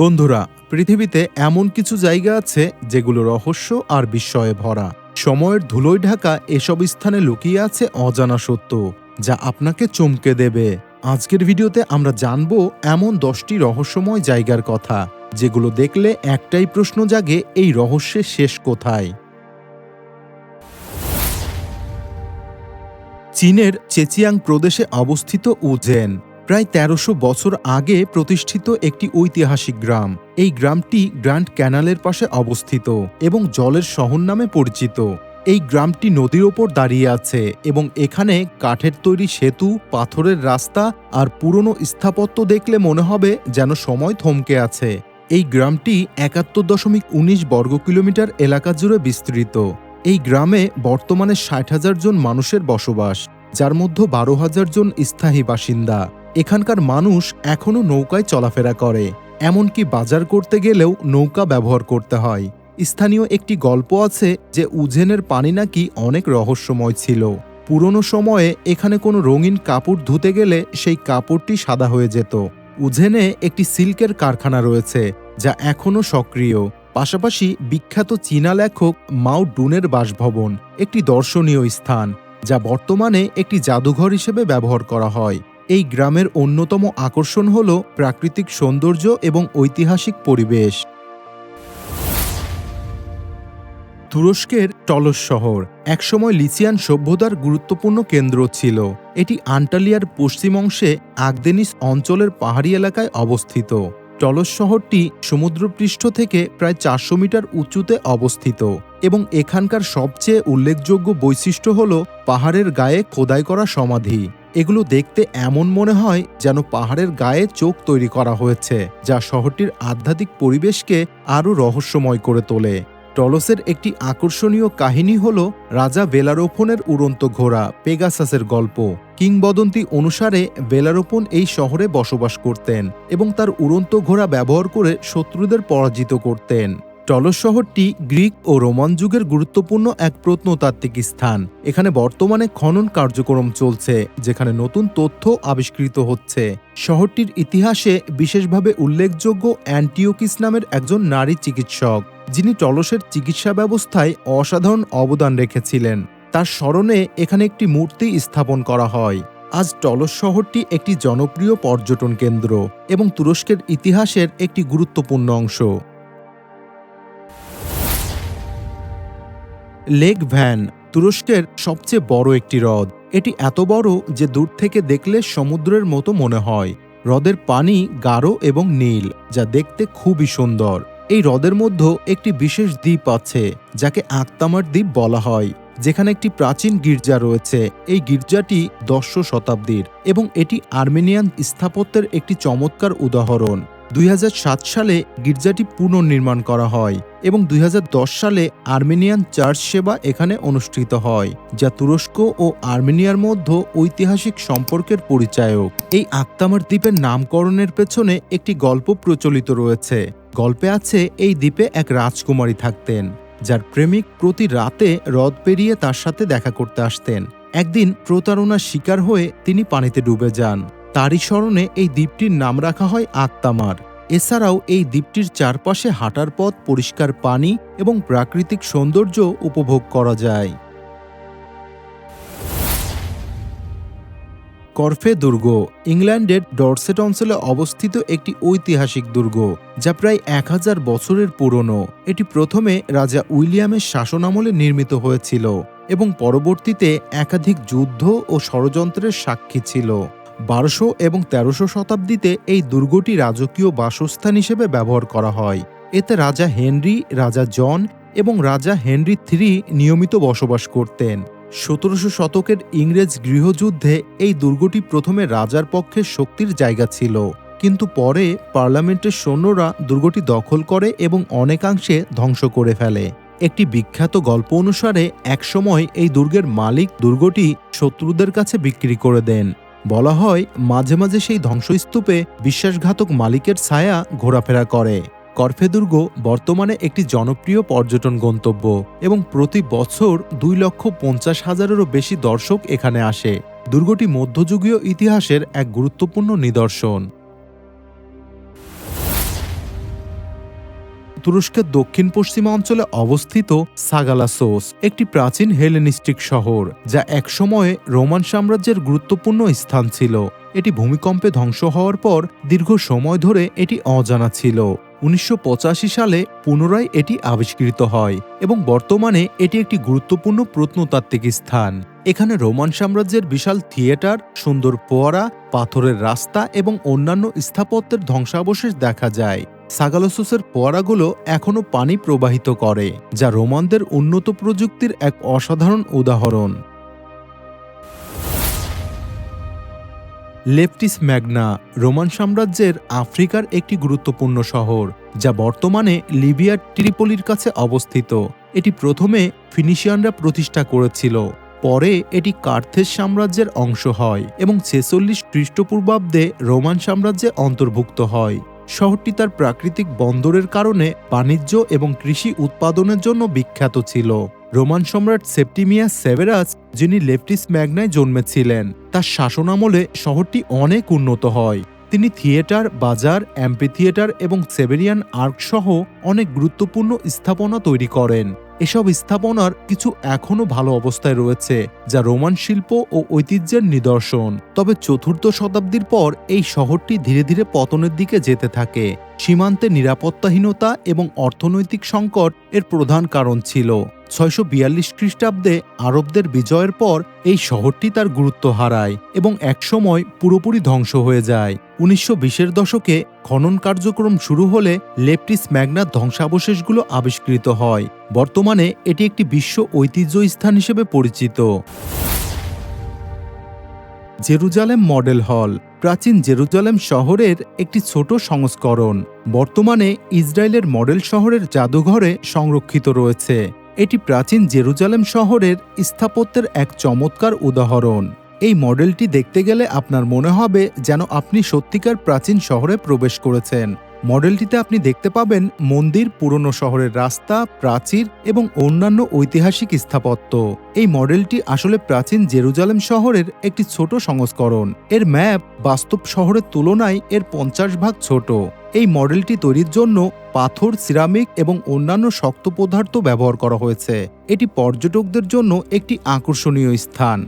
বন্ধুরা, পৃথিবীতে এমন কিছু জায়গা আছে যেগুলো রহস্য আর বিস্ময়ে ভরা। সময়ের ধুলোয় ঢাকা এসব স্থানে লুকিয়ে আছে অজানা সত্য, যা আপনাকে চমকে দেবে। আজকের ভিডিওতে আমরা জানব এমন দশটি রহস্যময় জায়গার কথা, যেগুলো দেখলে একটাই প্রশ্ন জাগে, এই রহস্যের শেষ কোথায়? চীনের চেচিয়াং প্রদেশে অবস্থিত উজেন। প্রায় তেরোশো বছর আগে প্রতিষ্ঠিত একটি ঐতিহাসিক গ্রাম। এই গ্রামটি গ্র্যান্ড ক্যানালের পাশে অবস্থিত এবং জলের শহর নামে পরিচিত। এই গ্রামটি নদীর ওপর দাঁড়িয়ে আছে এবং এখানে কাঠের তৈরি সেতু, পাথরের রাস্তা আর পুরনো স্থাপত্য দেখলে মনে হবে যেন সময় থমকে আছে। এই গ্রামটি একাত্তর দশমিক উনিশ বর্গ কিলোমিটার এলাকা জুড়ে বিস্তৃত। এই গ্রামে বর্তমানে ষাট হাজার জন মানুষের বসবাস, যার মধ্যে বারো হাজার জন স্থায়ী বাসিন্দা। এখানকার মানুষ এখনও নৌকায় চলাফেরা করে, এমনকি বাজার করতে গেলেও নৌকা ব্যবহার করতে হয়। স্থানীয় একটি গল্প আছে যে উজেনের পানি নাকি অনেক রহস্যময় ছিল। পুরনো সময়ে এখানে কোনো রঙিন কাপড় ধুতে গেলে সেই কাপড়টি সাদা হয়ে যেত। উজেনে একটি সিল্কের কারখানা রয়েছে, যা এখনও সক্রিয়। পাশাপাশি বিখ্যাত চীনা লেখক মাও ডুনের বাসভবন, একটি দর্শনীয় স্থান, যা বর্তমানে একটি জাদুঘর হিসেবে ব্যবহার করা হয়। এই গ্রামের অন্যতম আকর্ষণ হল প্রাকৃতিক সৌন্দর্য এবং ঐতিহাসিক পরিবেশ। তুরস্কের টলস শহর একসময় লিচিয়ান সভ্যতার গুরুত্বপূর্ণ কেন্দ্র ছিল। এটি আন্টালিয়ার পশ্চিম অংশে আগদেনিস অঞ্চলের পাহাড়ি এলাকায় অবস্থিত। টলস শহরটি সমুদ্রপৃষ্ঠ থেকে প্রায় চারশো মিটার উঁচুতে অবস্থিত এবং এখানকার সবচেয়ে উল্লেখযোগ্য বৈশিষ্ট্য হল পাহাড়ের গায়ে খোদাই করা সমাধি। এগুলো দেখতে এমন মনে হয় যেন পাহাড়ের গায়ে চোখ তৈরি করা হয়েছে, যা শহরটির আধ্যাত্মিক পরিবেশকে আরও রহস্যময় করে তোলে। টলসের একটি আকর্ষণীয় কাহিনী হল রাজা বেলারোপনের উড়ন্ত ঘোড়া, পেগাসাসের গল্প। কিংবদন্তি অনুসারে বেলারোপন এই শহরে বসবাস করতেন এবং তার উড়ন্ত ঘোড়া ব্যবহার করে শত্রুদের পরাজিত করতেন। টলস শহরটি গ্রিক ও রোমান যুগের গুরুত্বপূর্ণ এক প্রত্নতাত্ত্বিক স্থান। এখানে বর্তমানে খনন কার্যক্রম চলছে, যেখানে নতুন তথ্য আবিষ্কৃত হচ্ছে। শহরটির ইতিহাসে বিশেষভাবে উল্লেখযোগ্য অ্যান্টিওকিস নামের একজন নারী চিকিৎসক, যিনি টলসের চিকিৎসা ব্যবস্থায় অসাধারণ অবদান রেখেছিলেন। তার স্মরণে এখানে একটি মূর্তি স্থাপন করা হয়। আজ টলস শহরটি একটি জনপ্রিয় পর্যটন কেন্দ্র এবং তুরস্কের ইতিহাসের একটি গুরুত্বপূর্ণ অংশ। লেক ভ্যান তুরস্কের সবচেয়ে বড় একটি হ্রদ। এটি এত বড় যে দূর থেকে দেখলে সমুদ্রের মতো মনে হয়। হ্রদের পানি গাঢ় এবং নীল, যা দেখতে খুবই সুন্দর। এই হ্রদের মধ্যে একটি বিশেষ দ্বীপ আছে, যাকে আক্তামার দ্বীপ বলা হয়, যেখানে একটি প্রাচীন গির্জা রয়েছে। এই গির্জাটি দশ শতাব্দীর এবং এটি আর্মেনিয়ান স্থাপত্যের একটি চমৎকার উদাহরণ। দুই হাজার সাত সালে গির্জাটি পুনর্নির্মাণ করা হয় এবং দুই হাজার দশ সালে আর্মেনিয়ান চার্চ সেবা এখানে অনুষ্ঠিত হয়, যা তুরস্ক ও আর্মেনিয়ার মধ্যে ঐতিহাসিক সম্পর্কের পরিচায়ক। এই আক্তামার দ্বীপের নামকরণের পেছনে একটি গল্প প্রচলিত রয়েছে। গল্পে আছে এই দ্বীপে এক রাজকুমারী থাকতেন, যার প্রেমিক প্রতি রাতে হ্রদ পেরিয়ে তার সাথে দেখা করতে আসতেন। একদিন প্রতারণার শিকার হয়ে তিনি পানিতে ডুবে যান। তারই স্মরণে এই দ্বীপটির নাম রাখা হয় আকতামার এছাড়াও এই দ্বীপটির চারপাশে হাঁটার পথ, পরিষ্কার পানি এবং প্রাকৃতিক সৌন্দর্য উপভোগ করা যায়। করফে দুর্গ, ইংল্যান্ডের ডরসেট অঞ্চলে অবস্থিত একটি ঐতিহাসিক দুর্গ, যা প্রায় এক হাজার বছরের পুরনো। এটি প্রথমে রাজা উইলিয়ামের শাসনামলে নির্মিত হয়েছিল এবং পরবর্তীতে একাধিক যুদ্ধ ও ষড়যন্ত্রের সাক্ষী ছিল। বারোশো এবং তেরোশো শতাব্দীতে এই দুর্গটি রাজকীয় বাসস্থান হিসেবে ব্যবহার করা হয়। এতে রাজা হেনরি, রাজা জন এবং রাজা হেনরি থ্রি নিয়মিত বসবাস করতেন। সতেরোশো শতকের ইংরেজ গৃহযুদ্ধে এই দুর্গটি প্রথমে রাজার পক্ষে শক্তির জায়গা ছিল। কিন্তু পরে পার্লামেন্টের সৈন্যরা দুর্গটি দখল করে এবং অনেকাংশে ধ্বংস করে ফেলে। একটি বিখ্যাত গল্প অনুসারে, একসময় এই দুর্গের মালিক দুর্গটি শত্রুদের কাছে বিক্রি করে দেন। বলা হয়, মাঝে মাঝে সেই ধ্বংসস্তূপে বিশ্বাসঘাতক মালিকের ছায়া ঘোরাফেরা করে। করফে দুর্গ বর্তমানে একটি জনপ্রিয় পর্যটন গন্তব্য এবং প্রতি বছর দুই লক্ষ পঞ্চাশ হাজারেরও বেশি দর্শক এখানে আসে। দুর্গটি মধ্যযুগীয় ইতিহাসের এক গুরুত্বপূর্ণ নিদর্শন। তুরস্কের দক্ষিণ পশ্চিমাঞ্চলে অবস্থিত সাগালাসোস একটি প্রাচীন হেলেনিস্টিক শহর, যা একসময়ে রোমান সাম্রাজ্যের গুরুত্বপূর্ণ স্থান ছিল। এটি ভূমিকম্পে ধ্বংস হওয়ার পর দীর্ঘ সময় ধরে এটি অজানা ছিল। উনিশশো পঁচাশি সালে পুনরায় এটি আবিষ্কৃত হয় এবং বর্তমানে এটি একটি গুরুত্বপূর্ণ প্রত্নতাত্ত্বিক স্থান। এখানে রোমান সাম্রাজ্যের বিশাল থিয়েটার, সুন্দর পোয়ারা, পাথরের রাস্তা এবং অন্যান্য স্থাপত্যের ধ্বংসাবশেষ দেখা যায়। সাগালোসোসের ফোয়ারাগুলো এখনও পানি প্রবাহিত করে, যা রোমানদের উন্নত প্রযুক্তির এক অসাধারণ উদাহরণ। লেপটিস ম্যাগনা রোমান সাম্রাজ্যের আফ্রিকার একটি গুরুত্বপূর্ণ শহর, যা বর্তমানে লিবিয়ার ট্রিপলির কাছে অবস্থিত। এটি প্রথমে ফিনিশিয়ানরা প্রতিষ্ঠা করেছিল, পরে এটি কার্থেজ সাম্রাজ্যের অংশ হয় এবং ছেচল্লিশ খ্রিস্টপূর্বাব্দে রোমান সাম্রাজ্যে অন্তর্ভুক্ত হয়। শহরটি তার প্রাকৃতিক বন্দরের কারণে বাণিজ্য এবং কৃষি উৎপাদনের জন্য বিখ্যাত ছিল। রোমান সম্রাট সেপ্টিমিয়া সেভেরাস, যিনি লেফটিস ম্যাগনায় জন্মেছিলেন, তার শাসনামলে শহরটি অনেক উন্নত হয়। তিনি থিয়েটার, বাজার অ্যাম্পি থিয়েটার এবং সেভেরিয়ান আর্ক সহ অনেক গুরুত্বপূর্ণ স্থাপনা তৈরি করেন। এসব স্থাপনার কিছু এখনও ভালো অবস্থায় রয়েছে, যা রোমান শিল্প ও ঐতিহ্যের নিদর্শন। তবে চতুর্থ শতাব্দীর পর এই শহরটি ধীরে ধীরে পতনের দিকে যেতে থাকে। সীমান্তে নিরাপত্তাহীনতা এবং অর্থনৈতিক সংকট এর প্রধান কারণ ছিল। ছয়শো বিয়াল্লিশ খ্রিস্টাব্দে আরবদের বিজয়ের পর এই শহরটি তার গুরুত্ব হারায় এবং একসময় পুরোপুরি ধ্বংস হয়ে যায়। উনিশশো বিশের দশকে খনন কার্যক্রম শুরু হলে লেপটিস ম্যাগনার ধ্বংসাবশেষগুলো আবিষ্কৃত হয়। বর্তমানে এটি একটি বিশ্ব ঐতিহ্য স্থান হিসেবে পরিচিত। জেরুজালেম মডেল হল। প্রাচীন জেরুজালেম শহরের একটি ছোট সংস্করণ। বর্তমানে ইসরায়েলের মডেল শহরের জাদুঘরে সংরক্ষিত রয়েছে। এটি প্রাচীন জেরুজালেম শহরের স্থাপত্যের এক চমৎকার উদাহরণ। এই মডেলটি দেখতে গেলে আপনার মনে হবে যেন আপনি সত্যিকার প্রাচীন শহরে প্রবেশ করেছেন। মডেলটিতে আপনি দেখতে পাবেন মন্দির, পুরনো শহরের রাস্তা, প্রাচীর এবং অন্যান্য ঐতিহাসিক স্থাপত্য। এই মডেলটি আসলে প্রাচীন জেরুজালেম শহরের একটি ছোট সংস্করণ। এর ম্যাপ বাস্তব শহরের তুলনায় এর পঞ্চাশ ভাগ ছোট। এই মডেলটি তৈরির জন্য পাথর, সিরামিক এবং অন্যান্য শক্ত পদার্থ ব্যবহার করা হয়েছে। এটি পর্যটকদের জন্য একটি আকর্ষণীয় স্থান।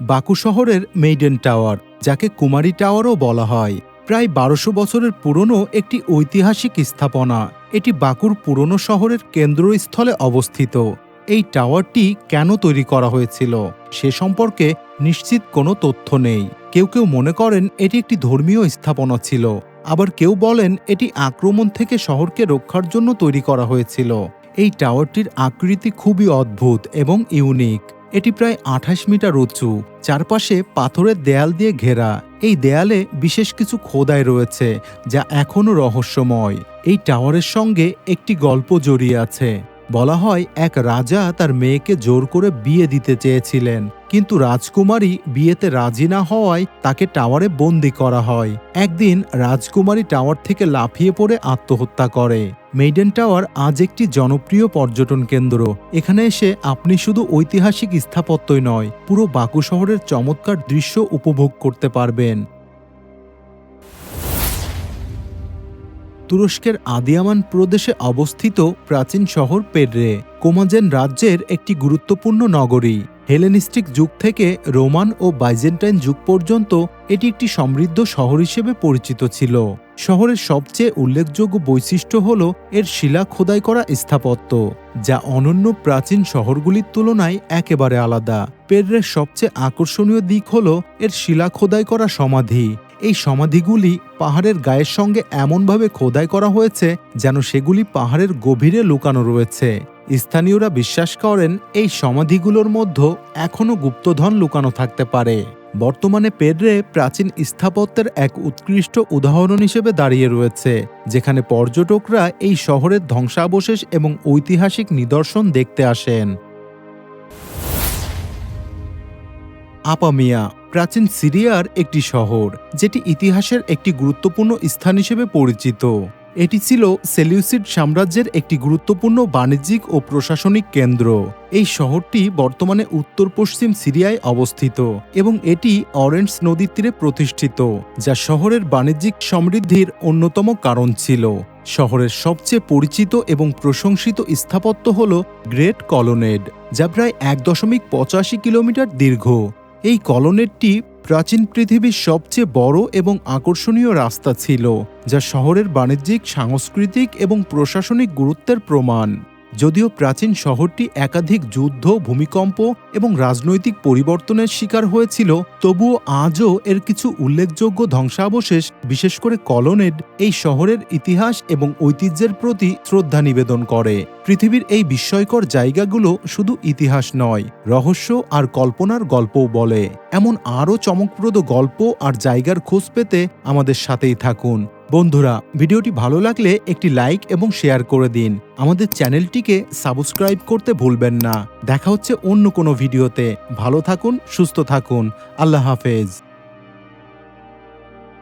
বাকু শহরের মেইডেন টাওয়ার। যাকে কুমারী টাওয়ারও বলা হয়। প্রায় বারোশো বছরের পুরনো একটি ঐতিহাসিক স্থাপনা। এটি বাকুর পুরনো শহরের কেন্দ্রস্থলে অবস্থিত। এই টাওয়ারটি কেন তৈরি করা হয়েছিল? সে সম্পর্কে নিশ্চিত কোনো তথ্য নেই। কেউ কেউ মনে করেন এটি একটি ধর্মীয় স্থাপনা ছিল। আবার কেউ বলেন এটি আক্রমণ থেকে শহরকে রক্ষার জন্য তৈরি করা হয়েছিল। এই টাওয়ারটির আকৃতি খুবই অদ্ভুত এবং ইউনিক। এটি প্রায় আঠাশ মিটার উঁচু। চারপাশে পাথরের দেয়াল দিয়ে ঘেরা। এই দেয়ালে বিশেষ কিছু খোদাই রয়েছে, যা এখনও রহস্যময়। এই টাওয়ারের সঙ্গে একটি গল্প জড়িয়ে আছে। বলা হয়, এক রাজা তার মেয়েকে জোর করে বিয়ে দিতে চেয়েছিলেন। কিন্তু রাজকুমারী বিয়েতে রাজি না হওয়ায় তাকে টাওয়ারে বন্দি করা হয়। একদিন রাজকুমারী টাওয়ার থেকে লাফিয়ে পড়ে আত্মহত্যা করে। মেইডেন টাওয়ার আজ একটি জনপ্রিয় পর্যটন কেন্দ্র। এখানে এসে আপনি শুধু ঐতিহাসিক স্থাপত্যই নয়, পুরো বাকু শহরের চমৎকার দৃশ্য উপভোগ করতে পারবেন। তুরস্কের আদিয়ামান প্রদেশে অবস্থিত প্রাচীন শহর পেড্রে কোমাজেন রাজ্যের একটি গুরুত্বপূর্ণ নগরী। হেলেনিস্টিক যুগ থেকে রোমান ও বাইজেন্টাইন যুগ পর্যন্ত এটি একটি সমৃদ্ধ শহর হিসেবে পরিচিত ছিল। শহরের সবচেয়ে উল্লেখযোগ্য বৈশিষ্ট্য হল এর শিলা খোদাই করা স্থাপত্য, যা অনন্য প্রাচীন শহরগুলির তুলনায় একেবারে আলাদা। পেড্রের সবচেয়ে আকর্ষণীয় দিক হল এর শিলা খোদাই করা সমাধি। এই সমাধিগুলি পাহাড়ের গায়ের সঙ্গে এমনভাবে খোদাই করা হয়েছে যেন সেগুলি পাহাড়ের গভীরে লুকানো রয়েছে। স্থানীয়রা বিশ্বাস করেন এই সমাধিগুলোর মধ্যে এখনও গুপ্তধন লুকানো থাকতে পারে। বর্তমানে পেড্রে প্রাচীন স্থাপত্যের এক উৎকৃষ্ট উদাহরণ হিসেবে দাঁড়িয়ে রয়েছে, যেখানে পর্যটকরা এই শহরের ধ্বংসাবশেষ এবং ঐতিহাসিক নিদর্শন দেখতে আসেন। আপামিয়া, প্রাচীন সিরিয়ার একটি শহর, যেটি ইতিহাসের একটি গুরুত্বপূর্ণ স্থান হিসেবে পরিচিত। এটি ছিল সেলিউসিড সাম্রাজ্যের একটি গুরুত্বপূর্ণ বাণিজ্যিক ও প্রশাসনিক কেন্দ্র। এই শহরটি বর্তমানে উত্তর পশ্চিম সিরিয়ায় অবস্থিত এবং এটি অরেঞ্জ নদীর তীরে প্রতিষ্ঠিত, যা শহরের বাণিজ্যিক সমৃদ্ধির অন্যতম কারণ ছিল। শহরের সবচেয়ে পরিচিত এবং প্রশংসিত স্থাপত্য হল গ্রেট কলোনেড, যা প্রায় এক দশমিক পঁচাশি কিলোমিটার দীর্ঘ। এই কলোনেডটি প্রাচীন পৃথিবীর সবচেয়ে বড় এবং আকর্ষণীয় রাস্তা ছিল, যা শহরের বাণিজ্যিক, সাংস্কৃতিক এবং প্রশাসনিক গুরুত্বের প্রমাণ। যদিও প্রাচীন শহরটি একাধিক যুদ্ধ, ভূমিকম্প এবং রাজনৈতিক পরিবর্তনের শিকার হয়েছিল, তবুও আজও এর কিছু উল্লেখযোগ্য ধ্বংসাবশেষ, বিশেষ করে কলোনেড, এই শহরের ইতিহাস এবং ঐতিহ্যের প্রতি শ্রদ্ধা নিবেদন করে। পৃথিবীর এই বিস্ময়কর জায়গাগুলো শুধু ইতিহাস নয়, রহস্য আর কল্পনার গল্পও বলে। এমন আরও চমকপ্রদ গল্প আর জায়গার খোঁজ পেতে আমাদের সাথেই থাকুন। বন্ধুরা, ভিডিওটি ভালো লাগলে একটি লাইক এবং শেয়ার করে দিন। আমাদের চ্যানেলটিকে সাবস্ক্রাইব করতে ভুলবেন না। দেখা হচ্ছে অন্য কোনো ভিডিওতে। ভালো থাকুন, সুস্থ থাকুন। আল্লাহ হাফেজ।